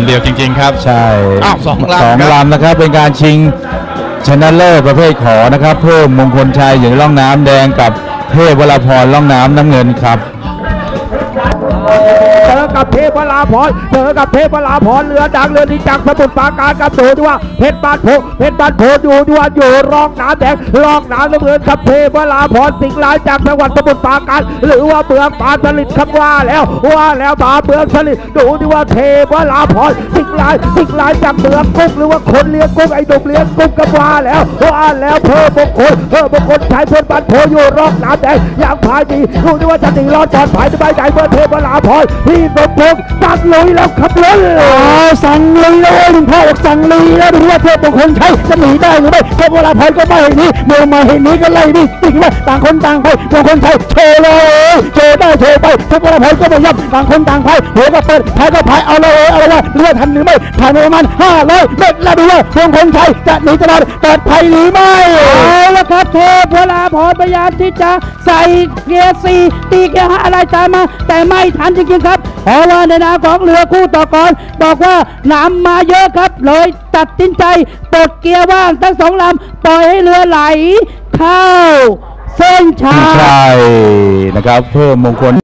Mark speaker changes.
Speaker 1: ลำเดียวจริง ๆ ครับ
Speaker 2: ใช่
Speaker 1: อ้าวสองลำ
Speaker 2: สอง
Speaker 1: ครับ
Speaker 2: ลำนะครับ เป็นการชิงชนะเลิศประเภทขอนะครับ เพิ่มมงคลชัยอยู่ในร่องน้ำแดงกับเทพวรพรร่องน้ำน้ำเงินครับ
Speaker 3: เจอกับเทพวราพรเจอกับเทพวราพรเรือดังเรือดีจากสมุทรปราการกับดูด้วยว่าเพชรบ้านโพเพชรบ้านโพดูด้วยอยู่ร่องน้ำแดงร่องน้ำน้ำเงินกับเทพวราพรสิงห์ลายจากจังหวัดสมุทรปราการหรือว่าเมืองปราสลิดคำว่าแล้วว่าแล้วมาเมืองสลิดดูดิว่าเทพลาพรส ลายสิงห์ลายจากเมืองกุ้งหรือว่าคนเลี้ยงกุ้งไอ้หนุ่มเลี้ยงกุ้งก็ว่าแล้วว่าแล้วเพิ่มมงคลเพิ่มมงคลชายเพื่อนบ้านโพอยู่รองน้ำแดงอย่างพายดีดูดิว่าจะหนีรอดปลอดภัยได้ใจเมื่อเทพวราพรที่สมพงษ์ตัดลุยแล้วขับรถ
Speaker 4: สั่งลุยแล้วหลวงพ่อบอกสั่งลุยแล้วดูว่าเทพมงคลชัยจะหนีได้หรือไม่เทพเวลาพรก็ไม่ห้หนีเมื่อมาเห็นนี้ก็ไล่ดิติว่าต่างคนต่างไปมงคลชัยโชว์เลย โชว์ได้โชว์ไปทพเวลาพรก็ไม่ยับต่างคนต่างไปหัวก็เปิดท้ายก็พายเอาเลยเอาเลยเรือทันหรือไม่ผ่านไปประมาณห้าร้อยเมตรแล้วดูว่ามงคลชัยจะหนีจะรอดปลอดภัยหรือไม่
Speaker 5: เอาละครับเทพเวลาพรพยายามที่จะใส่เกียร์สี่ตีเกียร์ห้าอะไรตามมา แต่ไม่ทันจริงๆครับเพราะว่าในนาของเรือคู่ต่อกรบอกว่าน้ำมาเยอะครับเลยตัดสินใจปลดเกียร์ว่างทั้งสองลำปล่อยให้เรือไหลเข้า เส้นชั
Speaker 2: พี่
Speaker 5: ย
Speaker 2: ชาย นะครับ เพิ่มมงคล